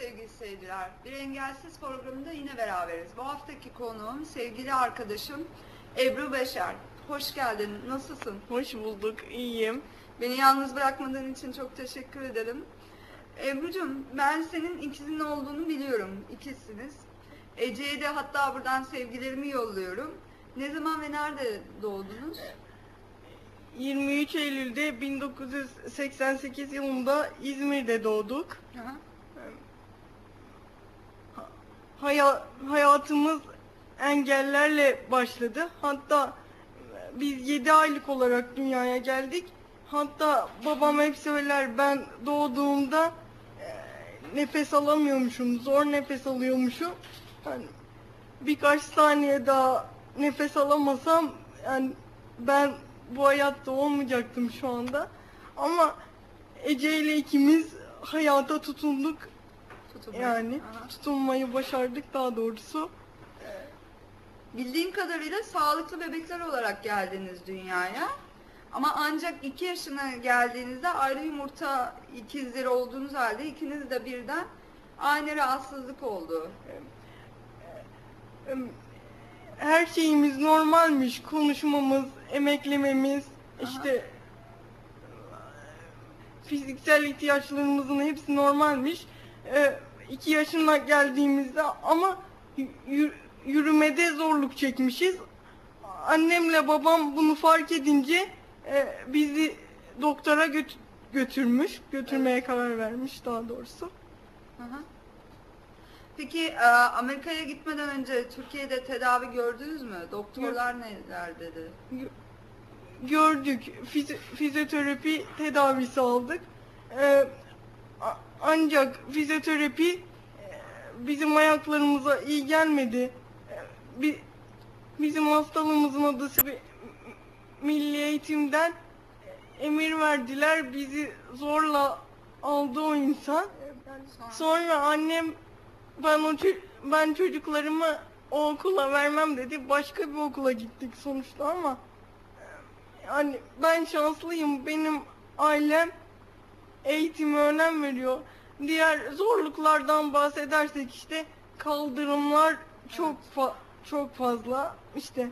sevgili seyirciler. Bir Engelsiz programında yine beraberiz. Bu haftaki konuğum sevgili arkadaşım Ebru Beşer. Hoş geldin. Nasılsın? Hoş bulduk, iyiyim. Beni yalnız bırakmadığın için çok teşekkür ederim. Ebru'cum ben senin ikizin olduğunu biliyorum. İkizsiniz. Ece'ye de hatta buradan sevgilerimi yolluyorum. Ne zaman ve nerede doğdunuz? 23 Eylül'de 1988 yılında İzmir'de doğduk. Aha. Haya- hayatımız engellerle başladı. Hatta biz 7 aylık olarak dünyaya geldik. Hatta babam hep söyler ben doğduğumda nefes alamıyormuşum, zor nefes alıyormuşum. Yani birkaç saniye daha nefes alamasam yani ben bu hayatta olmayacaktım şu anda. Ama Ece ile ikimiz hayata tutunduk. Tutumu. Yani Aha. tutunmayı başardık daha doğrusu. Bildiğim kadarıyla sağlıklı bebekler olarak geldiniz dünyaya. Ama ancak 2 yaşına geldiğinizde ayrı yumurta ikizleri olduğunuz halde ikiniz de birden aynı rahatsızlık oldu. Em, Her şeyimiz normalmiş. Konuşmamız, emeklememiz, işte fiziksel ihtiyaçlarımızın hepsi normalmiş. Ee, iki yaşına geldiğimizde ama yürümede zorluk çekmişiz. Annemle babam bunu fark edince e, bizi doktora göt- götürmüş, götürmeye karar vermiş daha doğrusu. Hı hı. Peki e, Amerika'ya gitmeden önce Türkiye'de tedavi gördünüz mü? Doktorlar neler dedi? gördük. Fizi- fizyoterapi tedavisi aldık. Ee, ancak fizyoterapi e, bizim ayaklarımıza iyi gelmedi. Bi- bizim hastalığımızın adı bir milli eğitimden emir verdiler. Bizi zorla aldı o insan. Sonra- annem ben o ben çocuklarımı o okula vermem dedi. Başka bir okula gittik sonuçta ama e, yani ben şanslıyım. Benim ailem eğitime önem veriyor. Diğer zorluklardan bahsedersek işte kaldırımlar çok fa- çok fazla. İşte